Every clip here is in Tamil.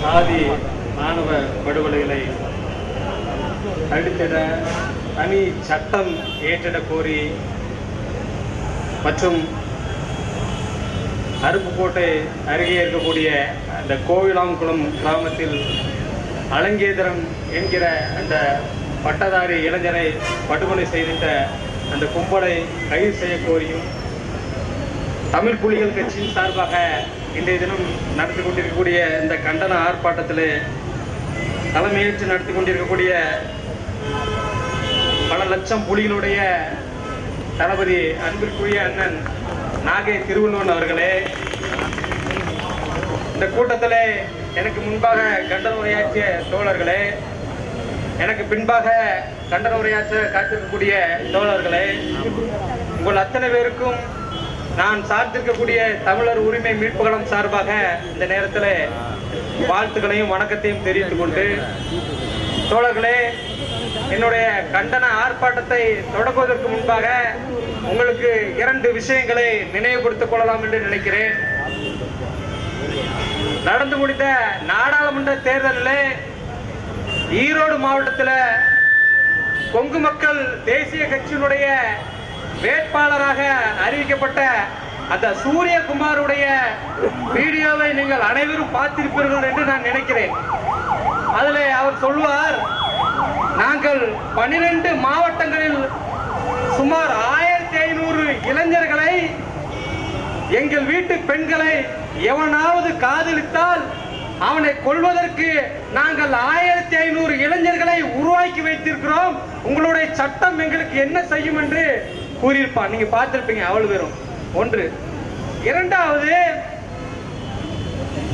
சாதி மாணவ படுகொலைகளை தடுத்திட தனி சட்டம் ஏற்றிட கோரி மற்றும் அருப்புக்கோட்டை அருகே இருக்கக்கூடிய அந்த கோவிலாங்குளம் கிராமத்தில் அலங்கேதரம் என்கிற அந்த பட்டதாரி இளைஞரை படுகொலை செய்திட்ட அந்த கும்பலை கைது செய்ய கோரியும் தமிழ் புலிகள் கட்சியின் சார்பாக இன்றைய தினம் நடத்தி கொண்டிருக்கக்கூடிய இந்த கண்டன ஆர்ப்பாட்டத்தில் தலைமையேற்று நடத்தி கொண்டிருக்கக்கூடிய பல லட்சம் புலிகளுடைய தளபதி அன்பிற்குரிய அண்ணன் நாகை திருவள்ளுவன் அவர்களே இந்த கூட்டத்தில் எனக்கு முன்பாக கண்டன உரையாற்றிய தோழர்களே எனக்கு பின்பாக கண்டன உரையாற்ற காத்திருக்கக்கூடிய தோழர்களே உங்கள் அத்தனை பேருக்கும் நான் சார்ந்திருக்கக்கூடிய தமிழர் உரிமை மீட்புகளம் சார்பாக இந்த நேரத்தில் வாழ்த்துக்களையும் வணக்கத்தையும் தெரிவித்துக் கொண்டு தோழர்களே என்னுடைய கண்டன ஆர்ப்பாட்டத்தை தொடங்குவதற்கு முன்பாக உங்களுக்கு இரண்டு விஷயங்களை நினைவுபடுத்திக் கொள்ளலாம் என்று நினைக்கிறேன். நடந்து முடிந்த நாடாளுமன்ற தேர்தலில் ஈரோடு மாவட்டத்தில் கொங்கு மக்கள் தேசிய கட்சியினுடைய வேட்பாளராக அறிவிக்கப்பட்ட அந்த சூரியகுமாருடைய வீடியோவை நீங்கள் அனைவரும் பார்த்திருப்பீர்கள் என்று நான் நினைக்கிறேன். அதில் அவர் சொல்வார் நாங்கள் பன்னிரண்டு மாவட்டங்களில் சுமார் ஆயிரத்தி ஐநூறு இளைஞர்களை எங்கள் வீட்டு பெண்களை எவனாவது காதலித்தால் அவனை கொள்வதற்கு நாங்கள் ஆயிரத்தி ஐநூறு இளைஞர்களை உருவாக்கி வைத்திருக்கிறோம். உங்களுடைய சட்டம் எங்களுக்கு என்ன செய்யும் என்று கூறியிருப்பான். நீங்க பார்த்திருப்பீங்க அவ்வளவு பேரும் ஒன்று. இரண்டாவது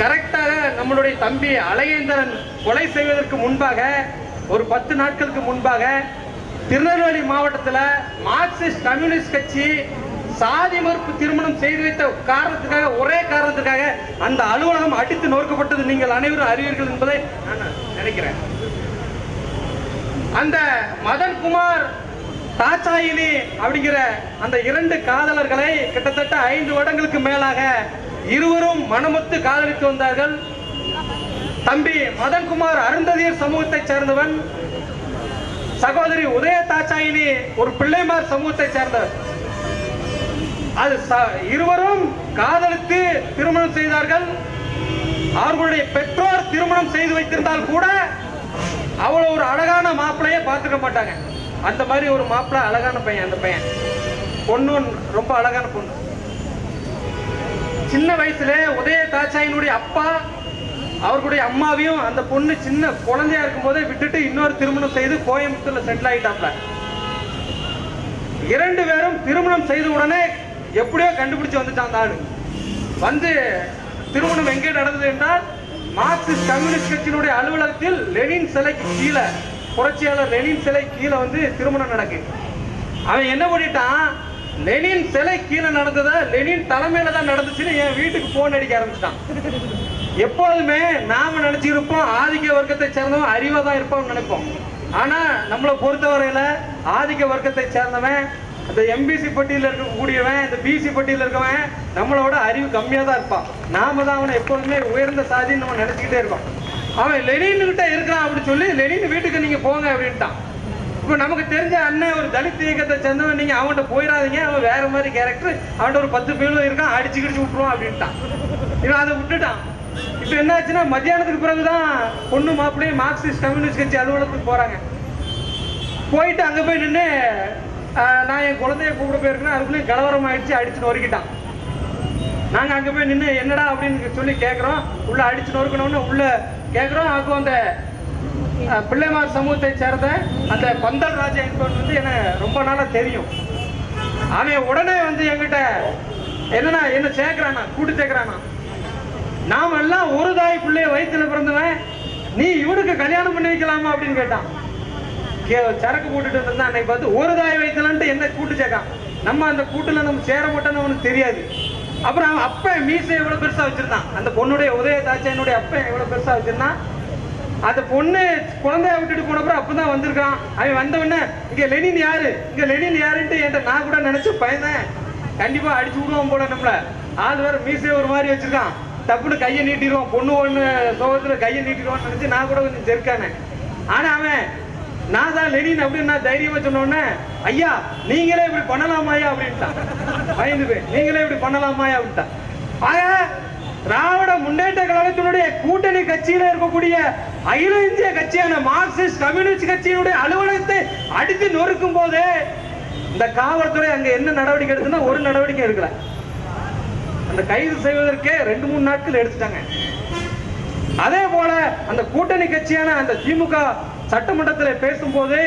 கரெக்டாக நம்மளுடைய தம்பி அழகேந்திரன் கொலை செய்வதற்கு முன்பாக ஒரு பத்து நாட்களுக்கு முன்பாக திருநெல்வேலி மாவட்டத்தில் மார்க்சிஸ்ட் கம்யூனிஸ்ட் கட்சி சாதி மறுப்பு திருமணம் செய்து வைத்த காரணத்துக்காக ஒரே காரணத்துக்காக அந்த அலுவலகம் அடித்து நொறுக்கப்பட்டது நீங்கள் அனைவரும் அறிவீர்கள் என்பதை நான் நினைக்கிறேன். அந்த மதன்குமார் தாச்சாயினி அப்படிங்கிற அந்த இரண்டு காதலர்களை கிட்டத்தட்ட ஐந்து வருடங்களுக்கு மேலாக இருவரும் மனமுத்து காதலித்து வந்தார்கள். தம்பி மதன்குமார் அருந்ததியர் சமூகத்தைச் சேர்ந்தவன். சகோதரி உதய தாச்சாயினி ஒரு பிள்ளைமார் சமூகத்தைச் சேர்ந்தவர் அது ச- இருவரும் காதலித்து திருமணம் செய்தார்கள். அவர்களுடைய பெற்றோர் திருமணம் செய்து வைத்திருந்தால் கூட அவ்வளவு ஒரு அழகான மாப்பிள்ளையே பார்த்துக்க மாட்டாங்க. அந்த மாதிரி ஒரு மாப்பிள்ள அழகான பையன் அந்த பையன். பொண்ணு ரொம்ப அழகான பொண்ணு. சின்ன வயசுல உதய தாச்சாயினுடைய அப்பா அவர்களுடைய அம்மாவையும் அந்த பொண்ணு சின்ன குழந்தையா இருக்கும் போதே விட்டுட்டு இன்னொரு திருமணம் செய்து கோயம்புத்தூர்ல செட்டில் ஆகிட்டாப்ல இரண்டு பேரும் திருமணம் செய்த உடனே எப்படியோ கண்டுபிடிச்சு வந்துட்டான் அந்த ஆளு. வந்து திருமணம் எங்கே நடந்தது என்றால் மார்க்சிஸ்ட் கம்யூனிஸ்ட் கட்சியினுடைய அலுவலகத்தில் லெனின் சிலைக்கு கீழே. புரட்சியாளர் லெனின் சிலை கீழே வந்து திருமணம் நடக்குது அவன் என்ன பண்ணிட்டான்? லெனின் சிலை கீழே நடந்ததை லெனின் தலைமையில தான் நடந்துச்சுன்னு என் வீட்டுக்கு போன் அடிக்க ஆரம்பிச்சிட்டான். எப்போதுமே நாம நினைச்சிருப்போம் ஆதிக்க வர்க்கத்தை சேர்ந்தவன் அறிவா தான் இருப்போம்னு நினைப்போம். ஆனா நம்மளை பொறுத்தவரையில ஆதிக்க வர்க்கத்தை சேர்ந்தவன் அந்த எம்பிசி பட்டியல இருக்கக்கூடியவன் இந்த பிசி பட்டியல இருக்கவன் நம்மளோட அறிவு கம்மியா தான் இருப்பான். நாம தான் அவனை எப்போதுமே உயர்ந்த சாதின்னு நம்ம நினைச்சுக்கிட்டே இருக்கோம் அவன் லெனின் கிட்ட இருக்கிறான் அப்படின்னு சொல்லி லெனின் வீட்டுக்கு நீங்க போங்க அப்படின்ட்டான். இப்போ நமக்கு தெரிஞ்ச அண்ணன் ஒரு தலித் இயக்கத்தை சேர்ந்தவன் நீங்க அவன்கிட்ட போயிடாதீங்க. அவன் வேற மாதிரி கேரக்டர் அவன்கிட்ட ஒரு பத்து பேரும் இருக்கான் அடிச்சு கிடிச்சு விட்டுருவான் அப்படின்ட்டான். இவன் அதை விட்டுட்டான். இப்போ என்னாச்சுன்னா மத்தியானத்துக்கு பிறகுதான் பொண்ணு மாப்பிள்ளையும் மார்க்சிஸ்ட் கம்யூனிஸ்ட் கட்சி அலுவலகத்துக்கு போறாங்க. போயிட்டு அங்கே போய் நின்று நான் என் குழந்தைய கூப்பிட போயிருக்கேன் அதுக்குள்ளேயும் கலவரம் ஆயிடுச்சு அடிச்சு நொறுக்கிட்டான் நாங்கள் அங்கே போய் நின்று என்னடா அப்படின்னு சொல்லி கேட்குறோம் உள்ளே அடிச்சு நொறுக்கணும்னு உள்ளே கேட்குறோம் அப்போ அந்த பிள்ளைமார் சமூகத்தை சேர்ந்த அந்த பந்தல் ராஜா என்பவன் வந்து எனக்கு ரொம்ப நாளாக தெரியும். அவன் உடனே வந்து என்கிட்ட என்னன்னா என்ன சேர்க்கிறானா? கூட்டு சேர்க்கிறானா? நாம் எல்லாம் ஒரு தாய் பிள்ளைய வயித்துல பிறந்தவன். நீ இவனுக்கு கல்யாணம் பண்ணி வைக்கலாமா? அப்படின்னு கேட்டான். கே- சரக்கு போட்டுட்டு இருந்தா அன்னைக்கு பார்த்து ஒரு தாய் வயிற்றுலன்ட்டு என்ன கூட்டு சேர்க்கான் நம்ம அந்த கூட்டில் நம்ம சேர மாட்டோம்னு அவனுக்கு தெரியாது. அப்புறம் அவன் அப்பன் மீசை எவ்வளோ பெருசாக வச்சுருந்தான். அந்த பொண்ணுடைய உதயதாச்சனுடைய அப்பன் எவ்வளோ பெருசாக வச்சுருந்தான். அந்த பொண்ணு குழந்தைய விட்டுட்டு போனப்பறம் அப்பதான் வந்திருக்கான். அவன் வந்தவொடனே இங்கே லெனின் யாரு? இங்கே லெனின் யாருன்ட்டு என்கிட்ட நான் கூட நினச்சி பயந்தேன். கண்டிப்பாக அடிச்சு விடுவோம் போல நம்மள. ஆள் வேறு மீசை ஒரு மாதிரி வச்சுருக்கான். டப்புன்னு கையை நீட்டிடுவான். பொண்ணு ஒன்று சோகத்தில் கையை நீட்டிடுவான்னு நினச்சி நான் கூட கொஞ்சம் ஜெருக்கானேன் ஆனால் அவன் நான் தான் லெனின் அப்படின்னு நான் தைரியமாக சொன்னோன்னே ஐயா நீங்களே இப்படி பண்ணலாமாயா அப்படின்ட்டான். பயந்து போய் நீங்களே இப்படி பண்ணலாமாயா அப்படின்ட்டா ஆக திராவிட முன்னேற்ற கழகத்தினுடைய கூட்டணி கட்சியில இருக்கக்கூடிய அகில இந்திய கட்சியான மார்க்சிஸ்ட் கம்யூனிஸ்ட் கட்சியினுடைய அலுவலகத்தை அடித்து நொறுக்கும் போது இந்த காவல்துறை அங்க என்ன நடவடிக்கை எடுக்குன்னா ஒரு நடவடிக்கை எடுக்கல. அந்த கைது செய்வதற்கே ரெண்டு மூணு நாட்கள் எடுத்துட்டாங்க. அதே போல அந்த கூட்டணி கட்சியான அந்த திமுக சட்டமன்றத்தில் பேசும்போது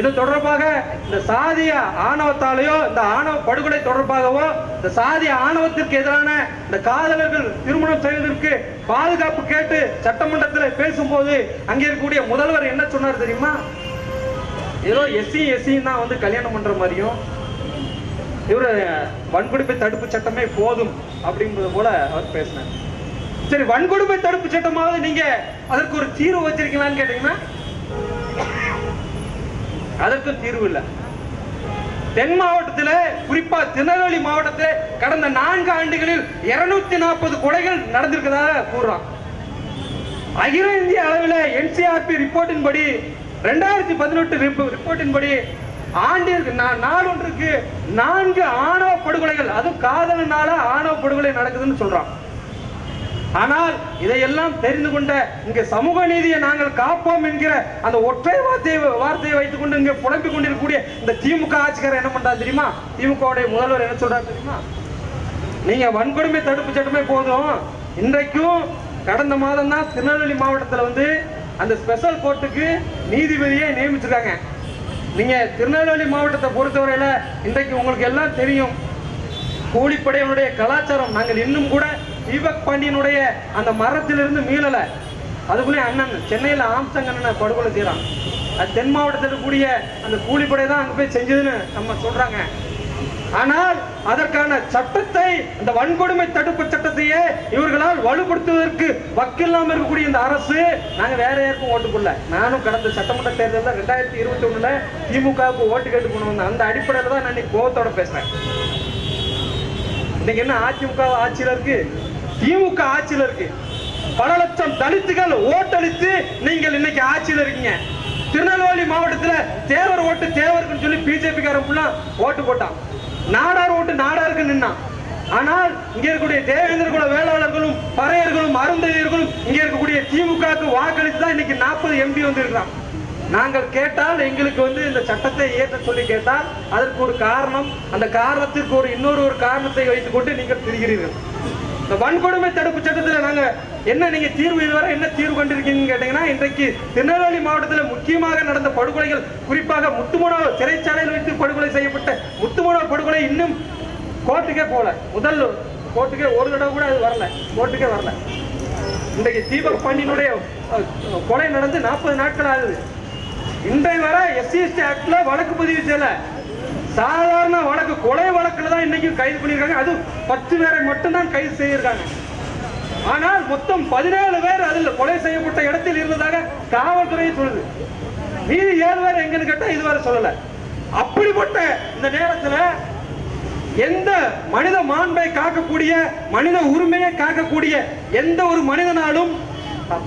இது தொடர்பாக இந்த சாதிய ஆணவத்தாலேயோ இந்த ஆணவ படுகொலை தொடர்பாகவோ இந்த சாதிய ஆணவத்திற்கு எதிரான இந்த காதலர்கள் திருமணம் செய்வதற்கு பாதுகாப்பு கேட்டு சட்டமன்றத்தில் பேசும்போது அங்கே இருக்கக்கூடிய முதல்வர் என்ன சொன்னார் தெரியுமா? ஏதோ எஸ்சி எஸ்சியும் தான் வந்து கல்யாணம் பண்ற மாதிரியும் இவரு வன்கொடுமை தடுப்பு சட்டமே போதும் அப்படிங்கிறது போல அவர் பேசினார். சரி வன்கொடுமை தடுப்பு சட்டமாவது நீங்க அதற்கு ஒரு தீர்வு வச்சிருக்கீங்களான்னு கேட்டீங்கன்னா அதற்கும் தீர்வு இல்லை. தென் மாவட்டத்தில் குறிப்பா திருநெல்வேலி மாவட்டத்தில் கடந்த நான்கு ஆண்டுகளில் இருநூத்தி நாற்பது கொலைகள் நடந்திருக்கிறதாக கூறுறான் அகில இந்திய அளவில் என்சிஆர்பி ரிப்போர்ட்டின் படி ரெண்டாயிரத்தி பதினெட்டு ரிப்போர்ட்டின் படி ஆண்டிற்கு நா- நாள் ஒன்றுக்கு நான்கு ஆணவ படுகொலைகள் அதுவும் காதலனால ஆணவ படுகொலை நடக்குதுன்னு சொல்றான் ஆனால் இதையெல்லாம் தெரிந்து கொண்ட இங்க சமூக நீதியை நாங்கள் காப்போம் என்கிற அந்த ஒற்றை வார்த்தையை வார்த்தையை வைத்துக் கொண்டு இங்க புலம்பிக் கொண்டிருக்கக்கூடிய இந்த திமுக ஆட்சிக்காரர் என்ன பண்றாரு தெரியுமா? திமுகவுடைய முதல்வர் என்ன சொல்றாரு தெரியுமா? நீங்க வன்கொடுமை தடுப்பு சட்டமே போதும். இன்றைக்கும் கடந்த மாதம் தான் திருநெல்வேலி மாவட்டத்தில் வந்து அந்த ஸ்பெஷல் கோர்ட்டுக்கு நீதிபதியை நியமிச்சிருக்காங்க. நீங்க திருநெல்வேலி மாவட்டத்தை பொறுத்தவரையில இன்றைக்கு உங்களுக்கு எல்லாம் தெரியும். கூலிப்படையினுடைய கலாச்சாரம். நாங்கள் இன்னும் கூட தீபக் பாண்டியனுடைய அந்த மரத்திலிருந்து மீளல. அதுக்குள்ளே அண்ணன் சென்னையில் ஆம்சங் அண்ணனை படுகொலை செய்கிறான் அது தென் மாவட்டத்தில் இருக்கக்கூடிய அந்த கூலிப்படை தான் அங்கே போய் செஞ்சதுன்னு நம்ம சொல்கிறாங்க ஆனால் அதற்கான சட்டத்தை இந்த வன்கொடுமை தடுப்பு சட்டத்தையே இவர்களால் வலுப்படுத்துவதற்கு வக்கில்லாமல் இருக்கக்கூடிய இந்த அரசு நாங்கள் வேற யாருக்கும் ஓட்டு போடல. நானும் கடந்த சட்டமன்ற தேர்தலில் ரெண்டாயிரத்தி இருபத்தி ஒண்ணுல திமுகவுக்கு ஓட்டு கேட்டு கொண்டு வந்தேன். அந்த அடிப்படையில் தான் நான் இன்னைக்கு கோவத்தோட பேசுறேன். இன்னைக்கு என்ன அதிமுக ஆட்சியில் இருக்கு? திமுக ஆட்சியில் இருக்கு. பல லட்சம் தலித்துகள் ஓட்டளித்து நீங்கள் இன்னைக்கு ஆட்சியில் இருக்கீங்க. திருநெல்வேலி மாவட்டத்தில் தேவர் ஓட்டு தேவருக்குன்னு சொல்லி பிஜேபி காரன் ஓட்டு போட்டான். நாடார் ஓட்டு நாடாருக்கு நின்னான். ஆனால் இங்கே இருக்கக்கூடிய தேவேந்திர குல வேளாளர்களும் பறையர்களும் அருந்தையர்களும் இங்கே இருக்கக்கூடிய திமுகவுக்கு வாக்களித்து தான் இன்னைக்கு நாற்பது எம்பி வந்திருக்கிறான். நாங்கள் கேட்டால் எங்களுக்கு வந்து இந்த சட்டத்தை ஏற்ற சொல்லி கேட்டால் அதற்கு ஒரு காரணம் அந்த காரணத்திற்கு ஒரு இன்னொரு ஒரு காரணத்தை வைத்துக்கொண்டு நீங்கள் திரிகிறீர்கள். இந்த வன்கொடுமை தடுப்பு சட்டத்தில் நாங்கள் என்ன நீங்கள் தீர்வு இதுவரை என்ன தீர்வு கண்டிருக்கீங்கன்னு கேட்டீங்கன்னா இன்றைக்கு திருநெல்வேலி மாவட்டத்தில் முக்கியமாக நடந்த படுகொலைகள் குறிப்பாக முத்துமனோ சிறைச்சாலையில் வைத்து படுகொலை செய்யப்பட்ட முத்துமனோ படுகொலை இன்னும் கோர்ட்டுக்கே போகல. முதல் கோர்ட்டுக்கே ஒரு தடவை கூட அது வரல. கோர்ட்டுக்கே வரல. இன்றைக்கு தீபக் பாண்டியனுடைய கொலை நடந்து நாற்பது நாட்கள் ஆகுது. இன்றைய வரை எஸ்சி எஸ்டி ஆக்ட்ல வழக்கு பதிவு செய்யலை. சாதாரண வழக்கு கொலை வழக்கில் தான் இன்னைக்கும் கைது பண்ணியிருக்காங்க. அது பத்து பேரை மட்டும்தான் கைது செய்திருக்காங்க. ஆனால் மொத்தம் பதினேழு பேர் அதில் கொலை செய்யப்பட்ட இடத்தில் இருந்ததாக காவல்துறை சொல்லுது. மீதி ஏழு பேர் எங்கன்னு கேட்டால் இதுவரை சொல்லலை. அப்படிப்பட்ட இந்த நேரத்தில் எந்த மனித மாண்பை காக்கக்கூடிய மனித உரிமையை காக்கக்கூடிய எந்த ஒரு மனிதனாலும்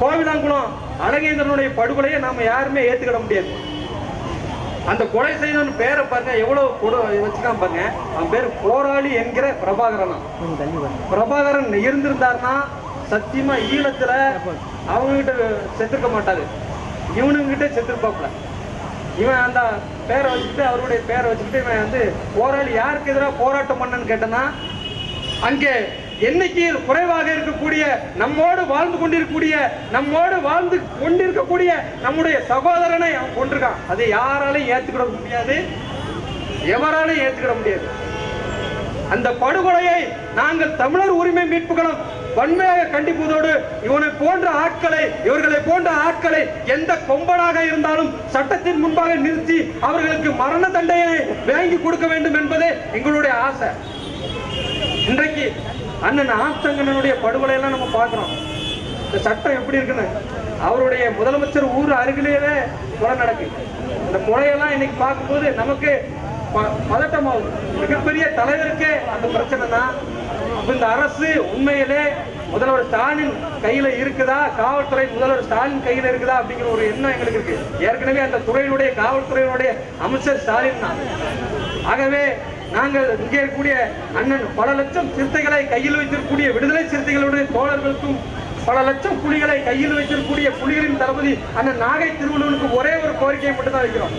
கோவிலாங்குளம் அழகேந்திரனுடைய படுகொலையை நாம யாருமே ஏத்துக்கிட முடியாது. அந்த கொலை செய்தவன் பேரை பாருங்க எவ்வளவு கொடு வச்சுக்காம பாருங்க. அவன் பேர் போராளி என்கிற பிரபாகரனா. பிரபாகரன் இருந்திருந்தாருன்னா சத்தியமா ஈழத்துல அவங்க கிட்ட செத்துருக்க மாட்டாரு. இவனுங்கிட்ட கிட்ட செத்துருப்பாப்ல இவன் அந்த பேரை வச்சுக்கிட்டு அவருடைய பேரை வச்சுக்கிட்டு இவன் வந்து போராளி யாருக்கு எதிராக போராட்டம் பண்ணன்னு கேட்டனா அங்கே எண்ணிக்கையில் குறைவாக இருக்கக்கூடிய நம்மோடு வாழ்ந்து கொண்டிருக்கக்கூடிய நம்மோடு வாழ்ந்து கொண்டிருக்கக்கூடிய நம்முடைய சகோதரனை அவன் கொண்டிருக்கான் அதை யாராலையும் ஏற்றுக்கிட முடியாது. எவராலையும் ஏற்றுக்கிட முடியாது. அந்த படுகொலையை நாங்கள் தமிழர் உரிமை மீட்புகளும் வன்மையாக கண்டிப்பதோடு இவனை போன்ற ஆட்களை இவர்களை போன்ற ஆட்களை எந்த கொம்பனாக இருந்தாலும் சட்டத்தின் முன்பாக நிறுத்தி அவர்களுக்கு மரண தண்டையை வாங்கி கொடுக்க வேண்டும் என்பதே எங்களுடைய ஆசை. இன்றைக்கு அண்ணன் ஆத்தங்கண்ணனுடைய படுகொலையெல்லாம் நம்ம பார்க்குறோம். இந்த சட்டம் எப்படி இருக்குன்னு? அவருடைய முதலமைச்சர் ஊர் அருகிலேயே கொலை நடக்கு. இந்த கொலையெல்லாம் இன்னைக்கு பார்க்கும்போது நமக்கு ப- பதட்டமாகும் மிகப்பெரிய தலைவருக்கே அந்த பிரச்சனை தான் இந்த அரசு உண்மையிலே முதல்வர் ஸ்டாலின் கையில இருக்குதா? காவல்துறை முதல்வர் ஸ்டாலின் கையில இருக்குதா? அப்படிங்கிற ஒரு எண்ணம் எங்களுக்கு இருக்கு. ஏற்கனவே அந்த துறையினுடைய காவல்துறையினுடைய அமைச்சர் ஸ்டாலின் தான். ஆகவே நாங்கள் இங்கே இருக்கக்கூடிய அண்ணன் பல லட்சம் சிறுத்தைகளை கையில் வைத்திருக்கக்கூடிய விடுதலை சிறுத்தைகளுடைய தோழர்களுக்கும் பல லட்சம் புலிகளை கையில் வைத்திருக்கக்கூடிய புலிகளின் தளபதி அண்ணன் நாகை திருவள்ளுவனுக்கு ஒரே ஒரு கோரிக்கையை மட்டும்தான் வைக்கிறோம்.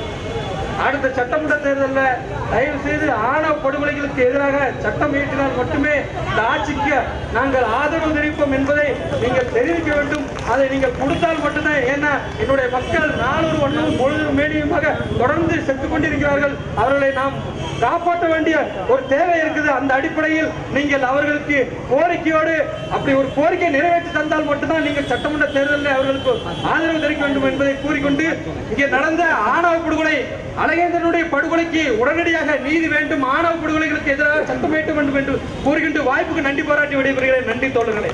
அடுத்த சட்டமன்ற தேர்தலில் தயவு செய்து ஆணவ படுகொலைகளுக்கு எதிராக சட்டம் இயற்றினால் மட்டுமே இந்த ஆட்சிக்கு நாங்கள் ஆதரவு தெரிவிப்போம் என்பதை நீங்கள் தெரிவிக்க வேண்டும். அதை நீங்கள் கொடுத்தால் மட்டும்தான். ஏன்னா என்னுடைய மக்கள் நானூறு ஒன்றும் பொழுதும் மேடியுமாக தொடர்ந்து செத்துக் கொண்டிருக்கிறார்கள். அவர்களை நாம் காப்பாற்ற வேண்டிய ஒரு தேவை இருக்குது. அந்த அடிப்படையில் நீங்கள் அவர்களுக்கு கோரிக்கையோடு அப்படி ஒரு கோரிக்கை நிறைவேற்றி தந்தால் மட்டும்தான் நீங்கள் சட்டமன்ற தேர்தலில் அவர்களுக்கு ஆதரவு தெரிவிக்க வேண்டும் என்பதை கூறிக்கொண்டு இங்கே நடந்த ஆணவ படுகொலை அழகேந்திரனுடைய படுகொலைக்கு உடனடியாக நீதி வேண்டும் மாணவ படுகொலைகளுக்கு எதிராக சட்டம் வேண்டும் வேண்டும் என்று கூறுகின்ற வாய்ப்புக்கு நன்றி பாராட்டி விடைபெறுகிறேன். நன்றி தோழர்களே.